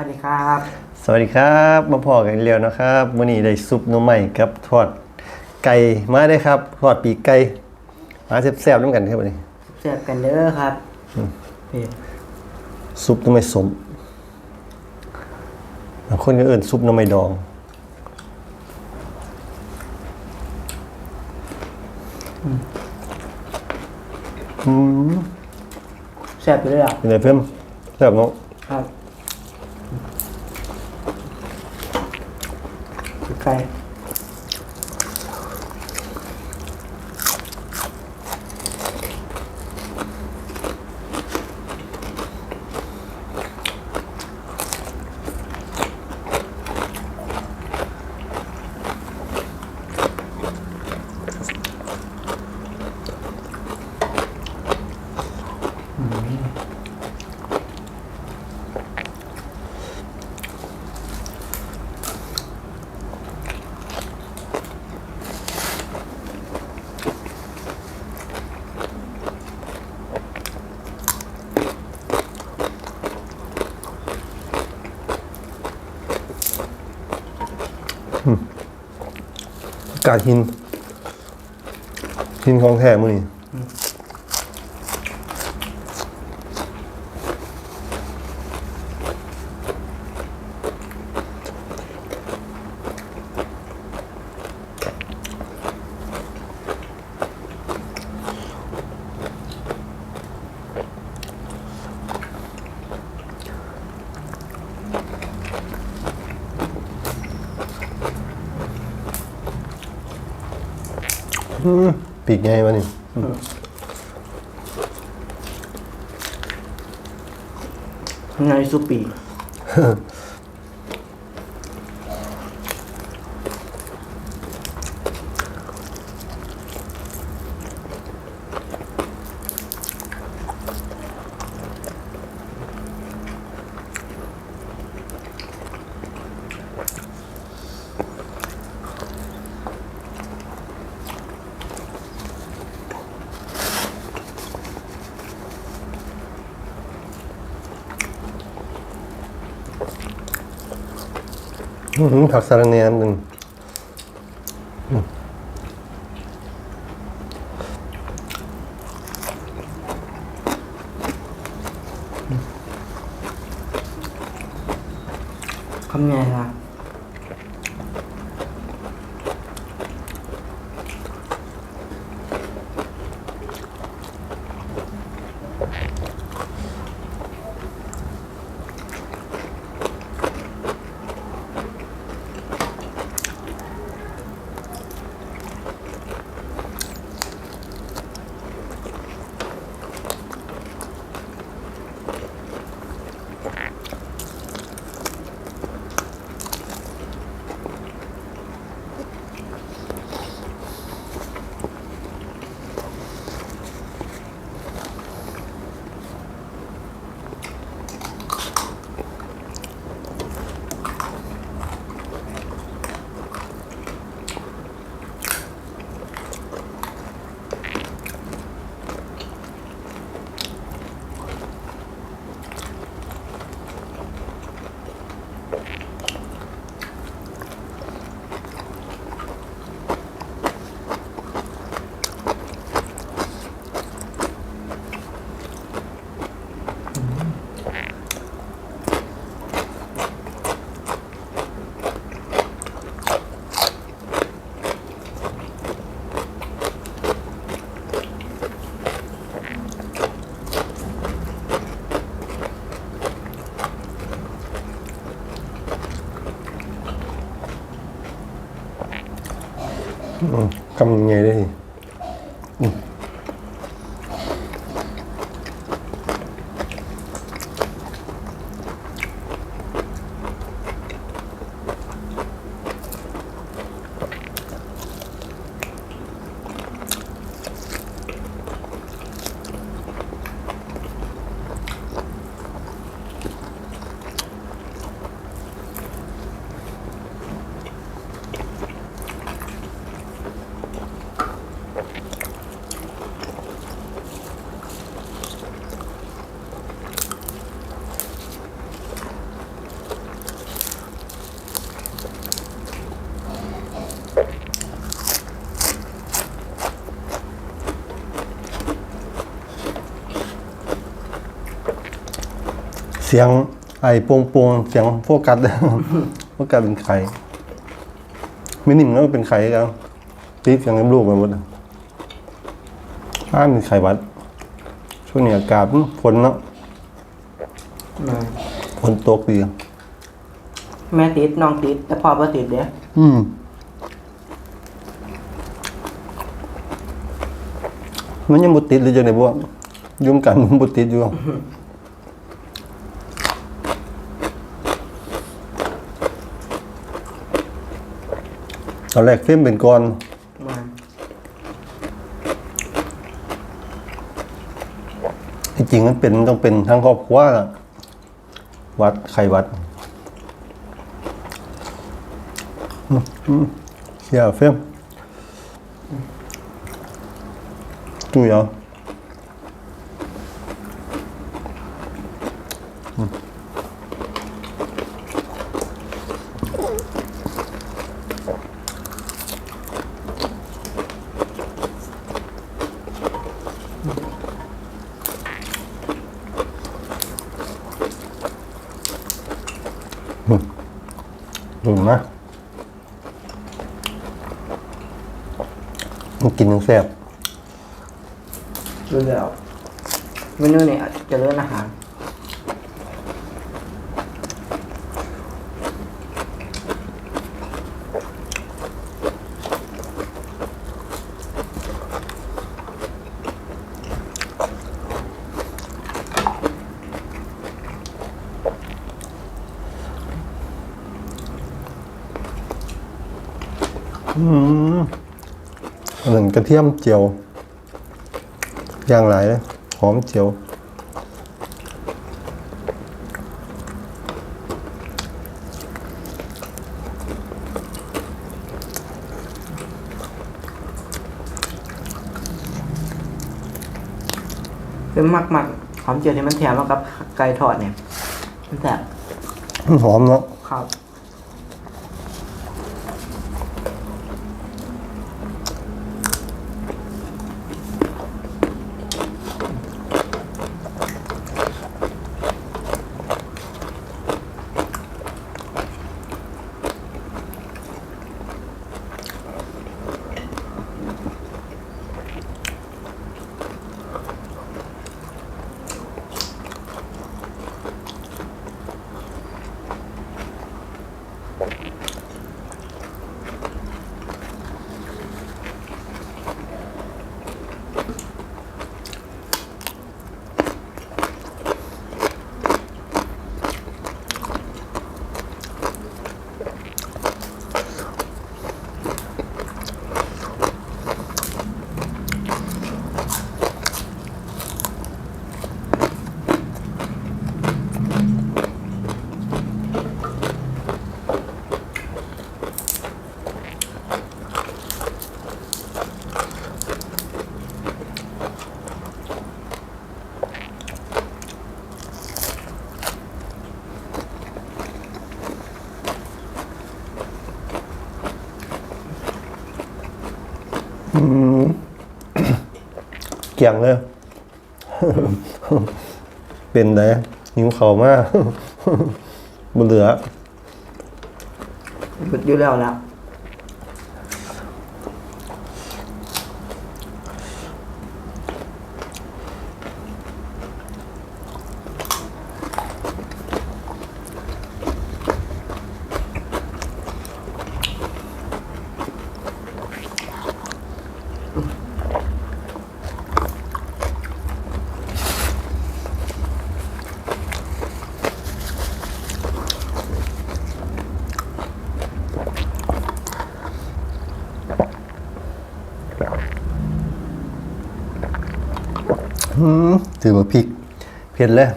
วัสดีครับ สวัสดีครับมาพอกันอีกแล้วนะครับวันนี้ได้ซุปหน้ำใหม่กับทอดไก่มาได้ครับทอดปีกไก่มาแซ่บๆน้ำกันครับวันนี้เสิร์ฟกันเด้อครับเผ็ดซุปหน้ำใหม่สมบางคนก็เอื่นซุปหน้ำใหม่ดอง อืมแซ่บไปเลยอะเป็นไงเพิ่มแซ่บเนาะครับ Okay. ไก่กาดหินหินของแท้มื้อนี่ อืมปีกใหญ่มานี่ข้างในซุป ปีอื้อหือผักสะระแหน่หนึ่งคำไงครับอืมกำยังไงได้ เสียงไอ้โปงโปงๆเสียงโฟกัสโฟกัสเป็นไข่ไม่นิ่มแล้วเป็นไข่แล้วตีเสียงกับลูกไปหมดอะอ้าเป็นไข่หวัด ช่วงนี้อากาศมันฝนเนาะแม่ฝนตกดีแม่ติดน้องติด แต่พ่อบ่ติดเด้อืมมันยังบุติดเลยจังไดบ่ยุ่มกันมันบุติดอยู่ ตอนแรกฟิล์มเป็นก้อนที่จริงมันเป็นต้องเป็นทั้งครอบครัววัดไขวัดอืมอืมเสียฟิล์มดูเหร ดูนะมันกินยังแซ่บดูแล้วเมนูเนี่ยเจะเลื่อนอาหาร หนึ่งกระเทียมเจียวอย่างไรเลยหอมเจียวเป็นมักมักหอมเจียวที่มันแถมมากับไก่ทอดเนี่ยมันแซ่บหอมเนาะครับ เกี่ยงเลย เป็นไงหิวเขามากบนเหลือหยุดอยู่แล้วแล้ว ถือว่าพริก เผ็ดเลย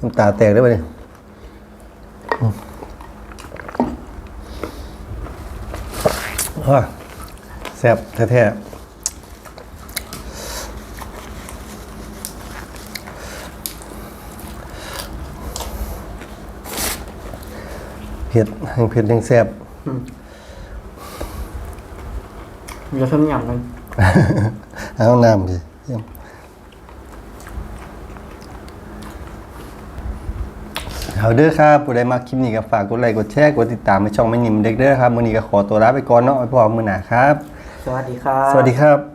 น้ำตาแตกได้ปะเนี่ยว้าแซ่บแท้ๆเผ็ดแห้งเผ็ดแห้งแซ่บเดี๋ยวทำอย่างกัน เอาน้ำดิเยี่ยม เอาเด้อครับผู้ใดมาคลิปนี้ก็ฝากกดไลค์กดแชร์กดติดตามในช่องไม่นิ่มเด็กเด้อครับมื้อนี้ก็ขอตัวลาไปก่อนเนาะไว้พบกันมื้อหน้าครับ สวัสดีครับ สวัสดีครับ